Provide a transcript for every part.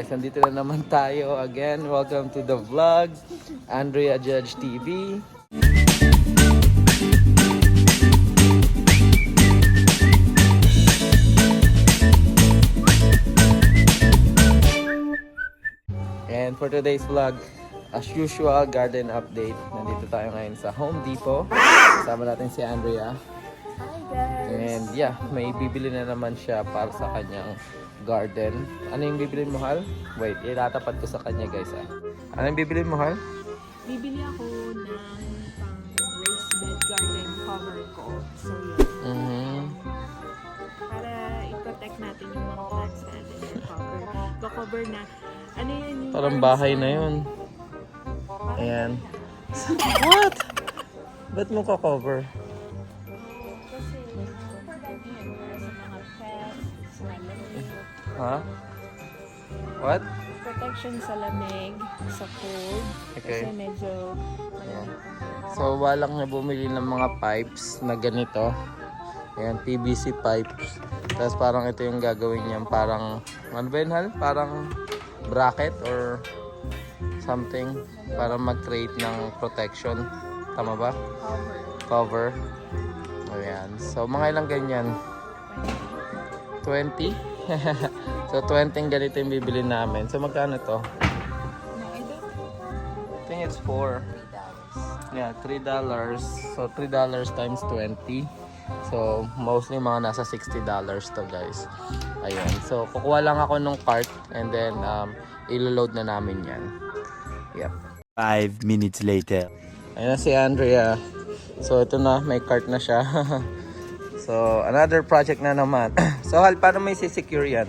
guys, nandito na naman tayo again. Welcome to the vlog, Andrea Judge TV. And for today's vlog, as usual, garden update. Nandito tayo ngayon sa Home Depot. Kasama natin si Andrea. Hi guys! And yeah, may bibili na naman siya para sa kanyang garden. Ano yung bibili mo, Hal? Wait, ilatapat ko sa kanya, guys. Ah. Ano yung bibili mo, Hal? Bibili ako ng pang raised bed garden cover ko. So yun. Mhm. Para i-protect natin yung mga plants natin yung cover. Ko-cover na. Ano yun yung... Parang bahay na yun. Ayan. What? Ba't mo ka-cover? Ha? What? Protection sa lamig, sa cold. Okay. Kasi medyo So, walang na bumili ng mga pipes na ganito. Ayan, PVC pipes. Tapos parang ito yung gagawin niya. Parang, ano ba yun, Hal? Parang bracket or something para mag-create ng protection. Tama ba? cover. Cover. Ayan. So, mga ilang ganyan? 20? so, 20 ganito yung bibili namin. So, magkano to? I think it's 4. Yeah, $3. So, $3 times 20. So, mostly mga nasa $60 to guys. Ayun. So, kukuha lang ako nung cart and then um, ilo-load na namin yan. Yep. Five minutes later. Ayun na si Andrea. So, ito na. May cart na siya. so, another project na naman. so, Hal, paano may secure yan?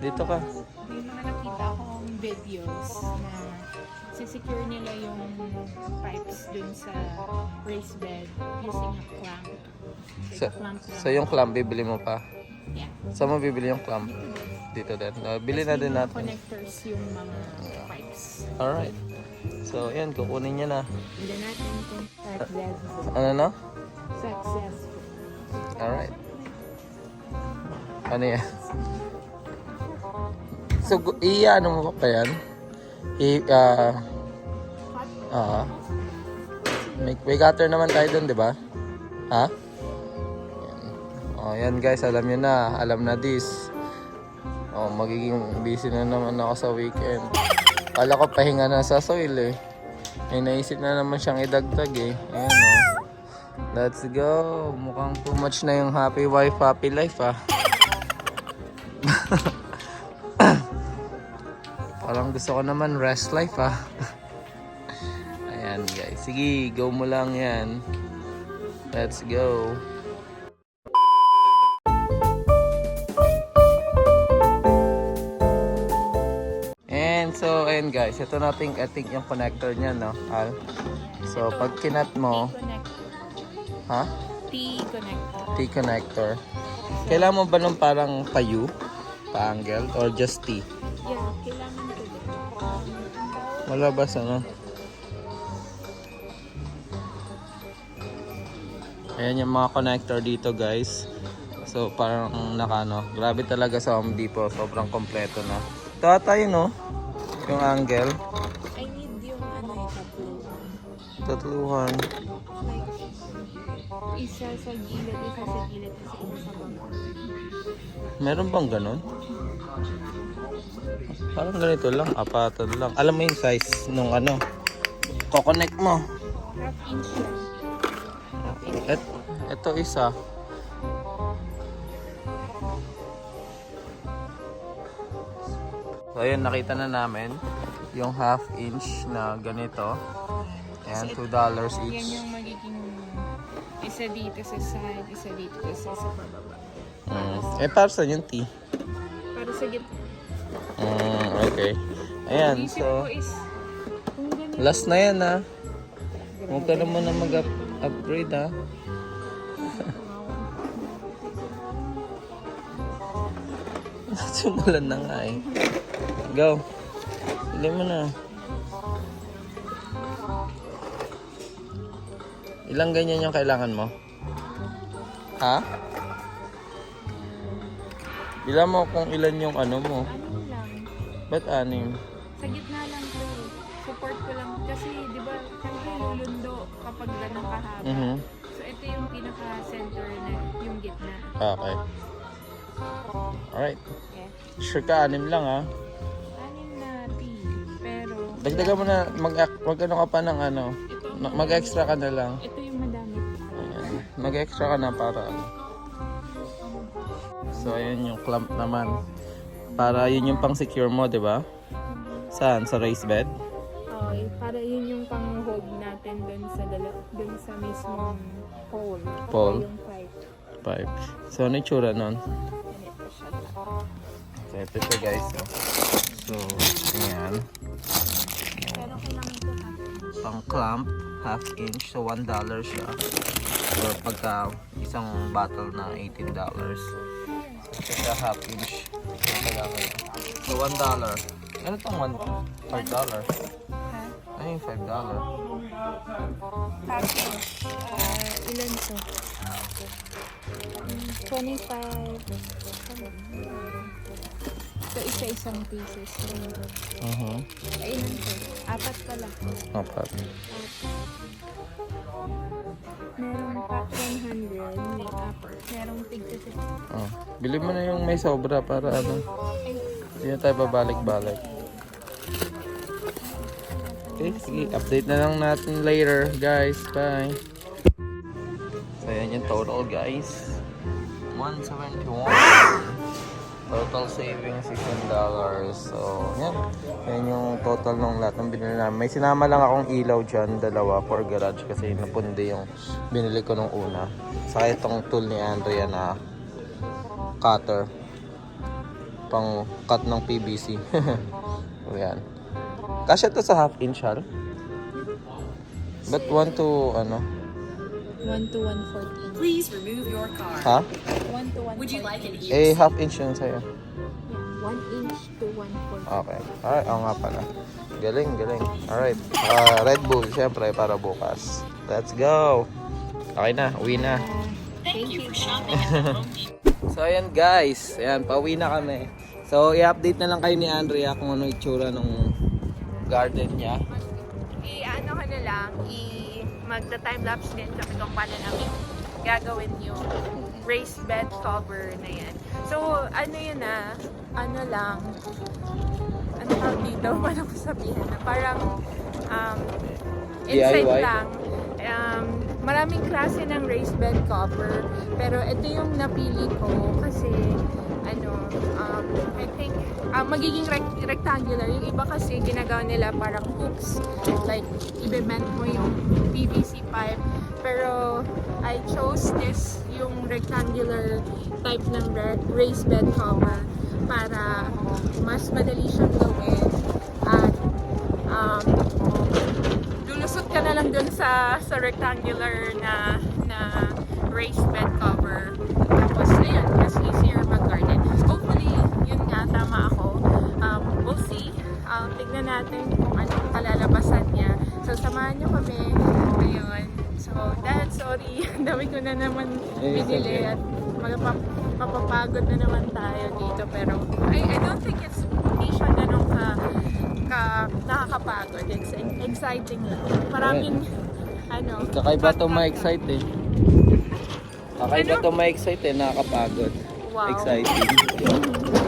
Dito ka. May mga nakita akong videos na sisecure nila yung pipes dun sa raised bed using a clamp. So, clamp lang. so yung clamp, bibili mo pa? yeah. Saan mo bibili yung clamp? Dito din. Uh, bili na din natin. Connectors yung mga pipes. Alright. So, yan. Kukunin niya na. Hindi natin kung. Ano no? Successful. Alright. Ano yan? So, i-ano mo pa yan? I, ah, ah, may, may gutter naman tayo doon, di ba? Ha? Yan. Oh, yan guys, alam niyo na. Alam na this. Oh, magiging busy na naman ako sa weekend. Kala ko pahinga na sa soil eh. May naisip na naman siyang idagdag eh. Ayan oh. Let's go. Mukhang too much na yung happy wife, happy life ah. Parang gusto ko naman rest life ah. Ayan guys. Sige, go mo lang yan. Let's go. And so, ayun guys. Ito nating etik yung connector niya, no? Al. So, pag kinat mo. Ha? T-connector. T-connector. Kailangan mo ba nung parang payu? Pa-angle? Or just T? Yeah, kailangan ko din. Malabas ano? Ayan yung mga connector dito guys. So parang nakano. Grabe talaga sa Home Depot. Sobrang kompleto na. Ito ata yun no? Yung angle. Tatluhan. Isa sa gilid, isa sa gilid, kasi isa sa. Meron bang ganun? Parang ganito lang. Apatan lang. Alam mo yung size nung ano. Ko-connect mo. Half inch lang. Half inch. Et, ito isa. So ayun, nakita na namin yung half inch na ganito. Ayan, $2 Yan each. yung magiging isa dito sa side, isa dito sa sa pababa. Mm. Eh, para saan yung T? Para sa gitna. Mm, okay. Ayan, Isip so is, last na yan ha. Huwag ka na muna mag-upgrade ha. Simulan na nga eh. Go. Pili mo na. Ilang ganyan yung kailangan mo? Ha? Bilang mo kung ilan yung ano mo. Ano lang, Ba't anim? sa gitna lang to. Support ko lang. Kasi, di ba, syempre lulundo kapag ganun kahaba. Mhm. So, ito yung pinaka-center na yung gitna. Okay. Alright. Yeah. Sure ka, anim lang ha. Anim na T. Pero, Dagdagan mo na, mag, mag ano ka pa ng ano. ito, na- Mag-extra ka na lang. ito. Mag-extra ka na para ano. So, ayan yung clamp naman. Para yun yung pang secure mo, di ba? Saan? Sa race bed? Okay, para yun yung pang-hold natin dun sa dala, dun sa mismong pole. Pole? Yung pipe. Pipe. So, ano yung tsura nun? So, ito siya guys. oh. So, ayan. Pero kailangan ito ha. Pang clamp, half inch. So, $1 siya. Or pagka isang bottle na $18. So, ito siya half inch. So, kailangan. So, $1. Ano tong $1? $5? Ha? Ano yung $5? Tapos, ah, ilan to? Mm, 25. So, isa-isang pieces. Uh-huh. Ay, ilan to? Apat pala. Apat. Merong 100, may upper. Merong tig 50. Oh. Bili mo na yung may sobra para ano. Hindi na tayo babalik-balik. Okay, sige. Update na lang natin later, guys. Bye. So, yan yung total, guys. 171. Total savings $16. So, yan. Yan yung total ng lahat ng binili namin. May sinama lang akong ilaw dyan, dalawa, for garage kasi napundi yung binili ko nung una. Saka itong tool ni Andrea na cutter pang cut ng PVC. o yan. Kasya to sa half inch, hal? But 1 to, ano? 1 to 114. Please remove your car. Ha? 1 to 114. Would you like an Eh, half inch yun sa'yo. Yeah, 1 inch to 114. Okay. Alright, oo nga pala. Galing, galing. Alright. Ah, Red Bull, syempre, para bukas. Let's go! Okay na, uwi na. Thank you. So, ayan guys. Ayan, pauwi na kami. So, i-update na lang kayo ni Andrea kung ano itsura ng garden niya. I-ano ka na lang, i magta-time-lapse din sa kung paano namin gagawin yung raised bed cover na yan. So, ano yun na, ano lang, ano tawag dito, paano ko sabihin na parang um, insight DIY? lang. Um, maraming klase ng raised bed cover, pero ito yung napili ko kasi ano, um, I think ah, magiging rec- rectangular. Yung iba kasi ginagawa nila parang hoops. Like, ibebend mo yung PVC pipe. Pero, I chose this, yung rectangular type ng ra- raised bed cover para mas madali siyang gawin at um, lulusot ka na lang dun sa sa rectangular na na raised bed cover. Tapos, ayun, mas easier mag-garden. Hopefully, yun nga, tama ako. Um, we'll see. Um, tignan natin kung anong kalalabasan niya. So, samahan niyo kami. Ayun. So, dahil sorry, ang dami ko na naman binili at magpap- mapapagod na naman tayo dito. Pero, I, I don't think it's hindi siya ganun ka, ka nakakapagod. It's exciting lang. Maraming, ano, Kakaiba to ma-excite eh. Kakaiba to ma-excite eh, nakakapagod. Wow. Exciting.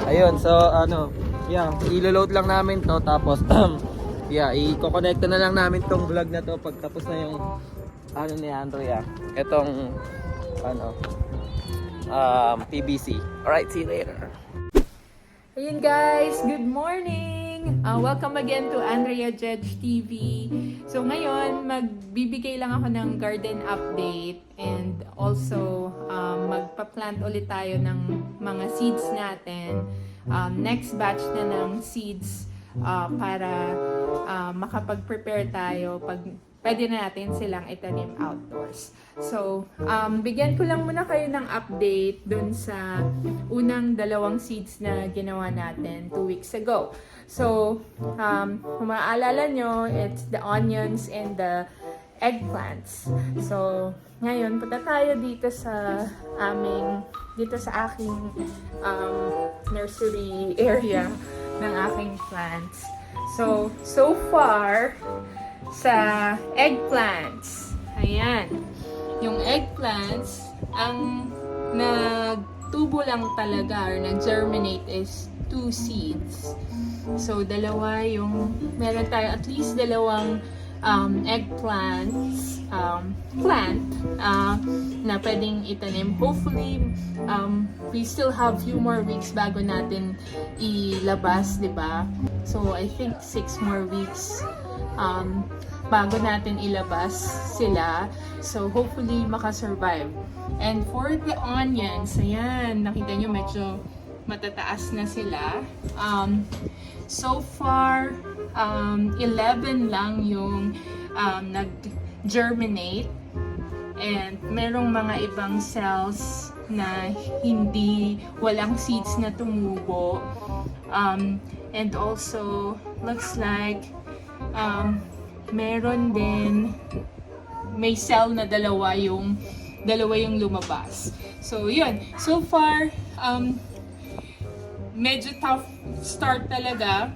Ayun, so ano, yeah, ilo-load lang namin to tapos yeah, i-connect na lang namin tong vlog na to pag tapos na yung ano ni Andrea. Etong ano um PBC. Alright, see you later. Ayun guys, good morning! Uh, welcome again to Andrea Judge TV. So ngayon, magbibigay lang ako ng garden update and also um, magpa-plant ulit tayo ng mga seeds natin. Um, next batch na ng seeds uh, para uh, makapag-prepare tayo pag pwede na natin silang itanim outdoors. So, um, bigyan ko lang muna kayo ng update dun sa unang dalawang seeds na ginawa natin two weeks ago. So, um, kung maaalala nyo, it's the onions and the eggplants. So, ngayon, punta tayo dito sa aming, dito sa aking um, nursery area ng aking plants. So, so far, sa eggplants, ayan, yung eggplants, ang nagtubo lang talaga or nag-germinate is two seeds. So, dalawa yung, meron tayo at least dalawang um, eggplants, um, plant uh, na pwedeng itanim. Hopefully, um, we still have few more weeks bago natin ilabas, di ba? So, I think six more weeks um, bago natin ilabas sila. So, hopefully, makasurvive. And for the onions, ayan, nakita nyo medyo matataas na sila. Um, so far, um, 11 lang yung um, nag-germinate. And merong mga ibang cells na hindi, walang seeds na tumubo. Um, and also, looks like um, meron din may cell na dalawa yung dalawa yung lumabas. So, yun. So far, um, medyo tough start talaga.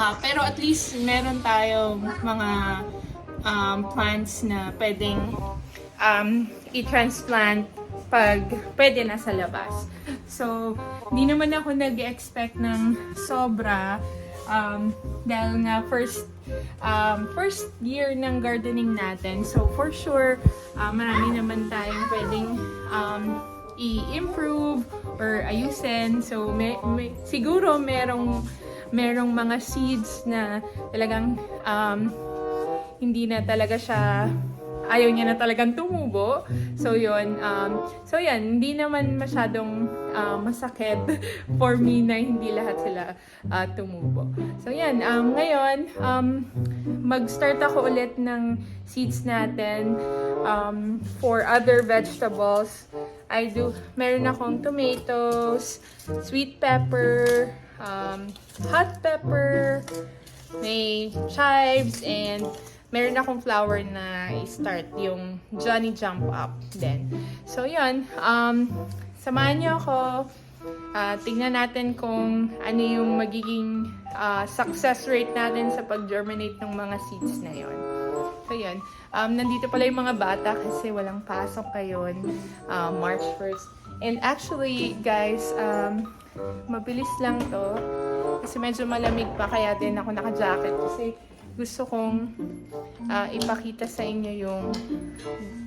Ah, pero at least meron tayong mga um, plants na pwedeng um, i-transplant pag pwede na sa labas. So, hindi naman ako nag-expect ng sobra um, dahil nga first um, first year ng gardening natin. So, for sure, uh, marami naman tayong pwedeng um, i-improve or ayusin. So, may, may, siguro merong merong mga seeds na talagang um, hindi na talaga siya ayaw niya na talagang tumubo. So yun, um, so yan, hindi naman masyadong uh, masakit for me na hindi lahat sila uh, tumubo. So yan, um, ngayon, um, mag-start ako ulit ng seeds natin um, for other vegetables. I do, meron akong tomatoes, sweet pepper, um, hot pepper, may chives, and meron akong flower na i-start yung Johnny Jump Up din. So, yun. Um, samahan niyo ako. Ah, tingnan natin kung ano yung magiging ah, success rate natin sa pag-germinate ng mga seeds na yon. So, yun. Um, nandito pala yung mga bata kasi walang pasok ngayon. ah, March 1st. And actually, guys, um, mabilis lang to. Kasi medyo malamig pa, kaya din ako naka-jacket. Kasi gusto kong ah, ipakita sa inyo yung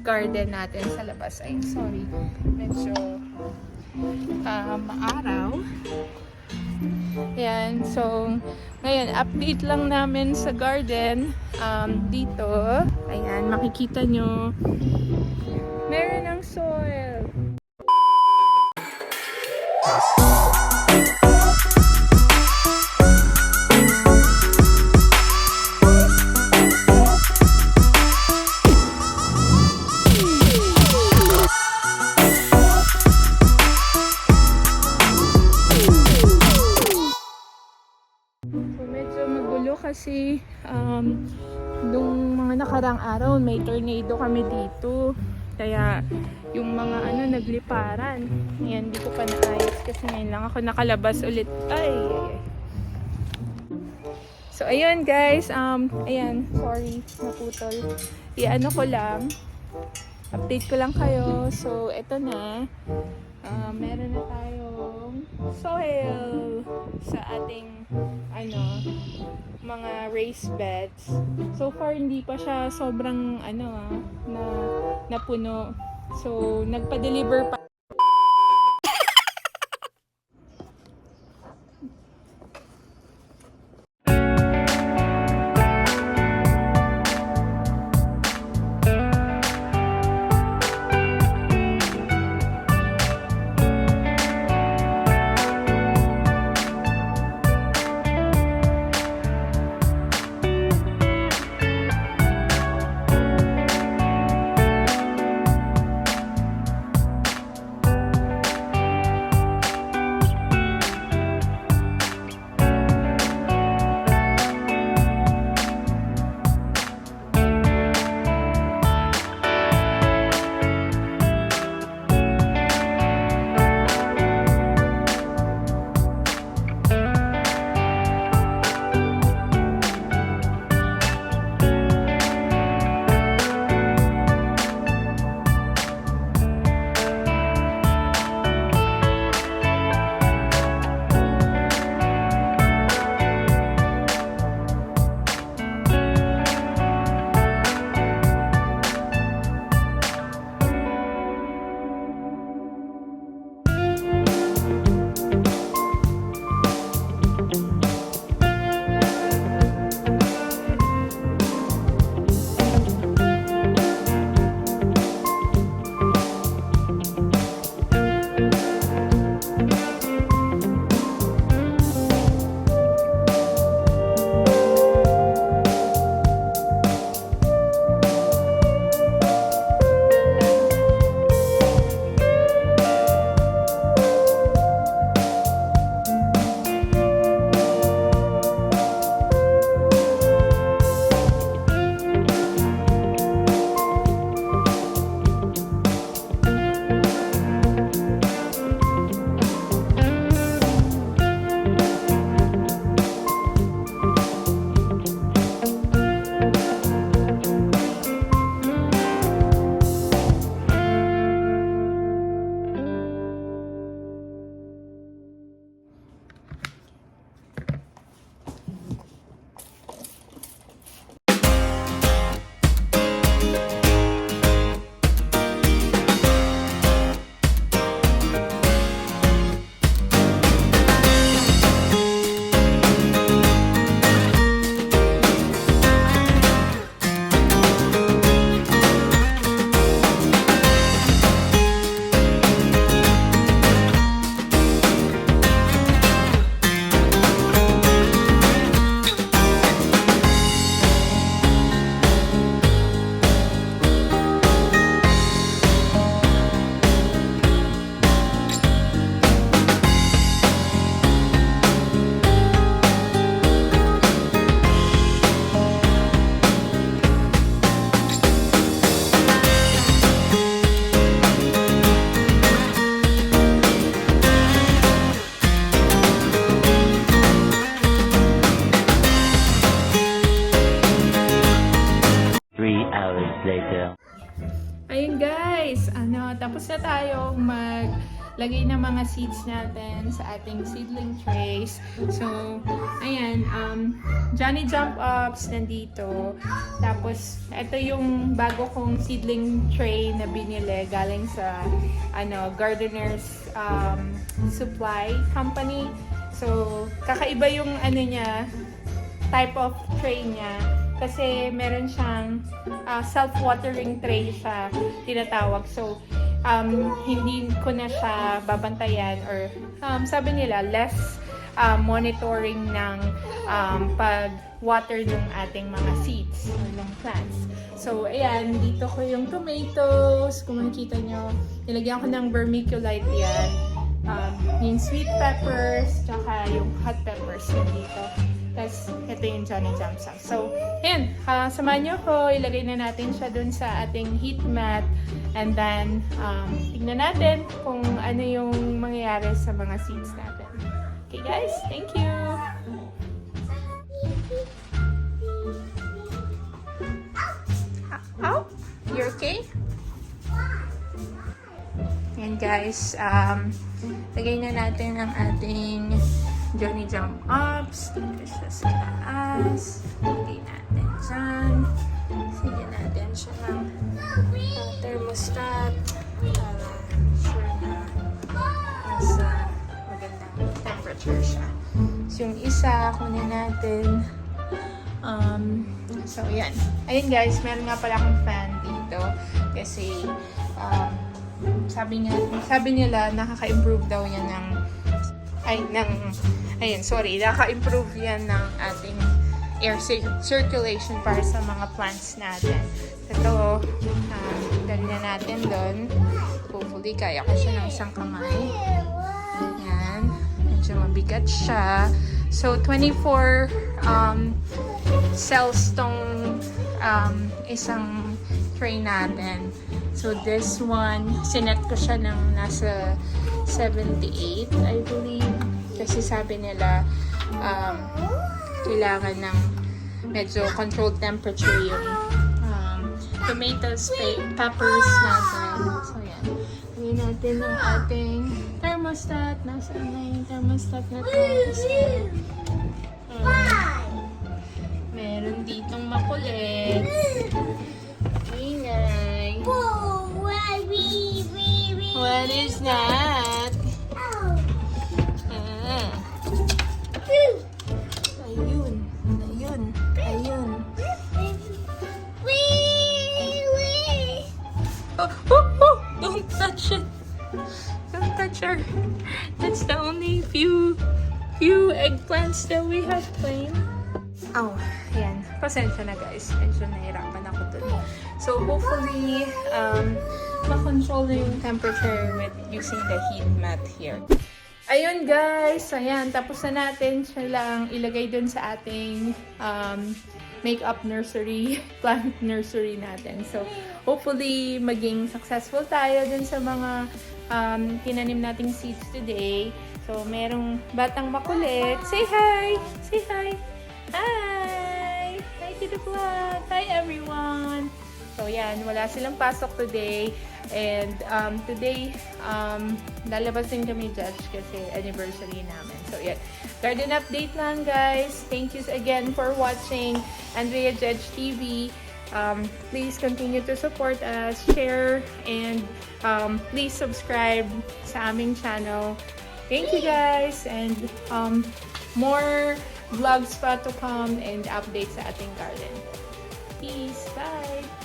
garden natin sa labas. Ay, sorry. Medyo ah, maaraw. Ayan, so ngayon, update lang namin sa garden um, dito. Ayan, makikita nyo. Meron ng soil. Nakarang araw may tornado kami dito. Kaya yung mga ano nagliparan. Yan, di ko pa naayos kasi ngayon lang ako nakalabas ulit. Ay. So ayun guys, um, ayan, sorry, naputol. I-ano ko lang, update ko lang kayo. So eto na, Ah, meron na tayong soil sa ating ano mga raised beds. So far hindi pa siya sobrang ano ah, na napuno. So nagpa-deliver pa maglagay ng mga seeds natin sa ating seedling trays. So, ayan, um, Johnny Jump Ups nandito. Tapos, ito yung bago kong seedling tray na binili galing sa ano, Gardener's um, Supply Company. So, kakaiba yung ano niya, type of tray niya kasi meron siyang ah, self-watering tray siya tinatawag. So, um, hindi ko na siya babantayan or um, sabi nila less ah, monitoring ng um, pag-water ng ating mga seeds or ng plants. So, ayan, dito ko yung tomatoes. Kung makikita nyo, nilagyan ko ng vermiculite yan. Um, yung sweet peppers, tsaka yung hot peppers nandito. Tapos, ito yung Johnny Jump Sauce. So, ayan, uh, samahan nyo ko. Ilagay na natin siya dun sa ating heat mat. And then, um, tignan natin kung ano yung mangyayari sa mga seeds natin. Okay guys, thank you! Oh, you okay? Yan guys, um, lagay na natin ang ating Johnny Jump Ups. Dito siya sa taas. Lagay natin dyan. Sige natin siya ng uh, thermostat. Para sure na nasa magandang temperature siya. So yung isa, kunin natin. Um, so yan. Ayun guys, meron nga pala akong fan dito. Kasi, um, sabi nga, sabi nila nakaka-improve daw yan ng ay ng ayun sorry nakaka-improve yan ng ating air cir- circulation para sa mga plants natin. Ito um, dali na natin doon hopefully kaya ko siya ng isang kamay. Yan medyo mabigat siya. So 24 um, cells tong um, isang tray natin. So this one, sinet ko siya ng nasa 78, I believe. Kasi sabi nila, um, kailangan ng medyo controlled temperature yung um, tomatoes, pe- peppers natin. So yan. Gawin natin ang ating thermostat. Nasaan na yung thermostat na to? Um, meron ditong makulit. Ingay. What is that? Oh, oh, oh! Don't touch it. Don't touch her. That's the only few few eggplants that we have plain. Oh, yan. Pasensya na guys. Medyo nahirapan ako dun. So, hopefully, um, makontrol yung temperature with using the heat mat here. Ayun guys, ayan, tapos na natin siya lang ilagay dun sa ating um, makeup nursery, plant nursery natin. So, hopefully, maging successful tayo dun sa mga um, tinanim nating seeds today. So, merong batang makulit. Say hi! Say hi! Hi! Hi to the vlog! Hi everyone! So, yan. Wala silang pasok today. And um, today, um, lalabas din kami judge kasi anniversary namin. So, yan. Garden update lang, guys. Thank you again for watching Andrea Judge TV. Um, please continue to support us, share, and um, please subscribe sa aming channel. Thank you, guys. And um, more vlogs pa to come and updates sa ating garden. Peace. Bye.